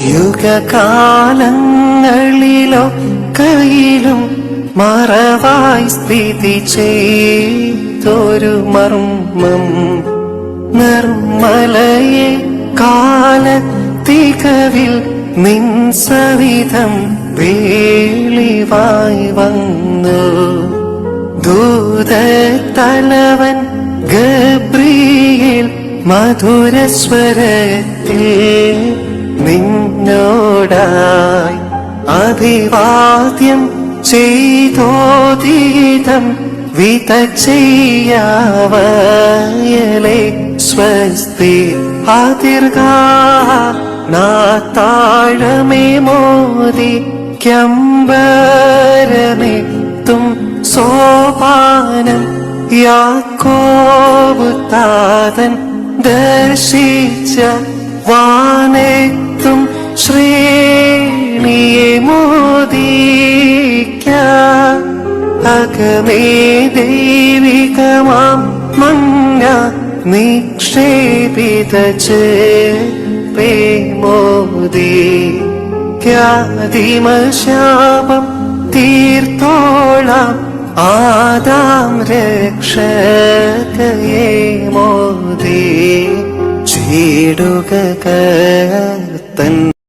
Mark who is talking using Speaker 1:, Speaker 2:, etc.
Speaker 1: യുഗകാലങ്ങളിലോ കയ്യിലും മറവായി സ്ഥിതി ചെയ്തൊരു മർമ്മം നിർമ്മലയെ കാലത്തികവിൽ നിൻ സവിധം വേളിവായി വന്നു. ദൂതത്തലവൻ ഗബ്രിയിൽ മധുരസ്വരത്തിൽ നിന്നോടായി അഭിവാദ്യം ചെയ്തോതീതം വിതച്ചയ്യാവയലെ സ്വസ്തി അതിർഗാ നാ താഴമേ മോദി ക്യംബരമെത്തും സോപാനം യാക്കോബുത്താതൻ ദർശിച്ച വാനെത്തും അകമേ ദൈവികമാം മങ്ങ നിക്ഷേപിത പ്രേമോദി ഖ്യാതിമശാപം തീർത്തോളാം ആദാം രക്ഷകയെ മോദി. ചീടുക കർത്തൻ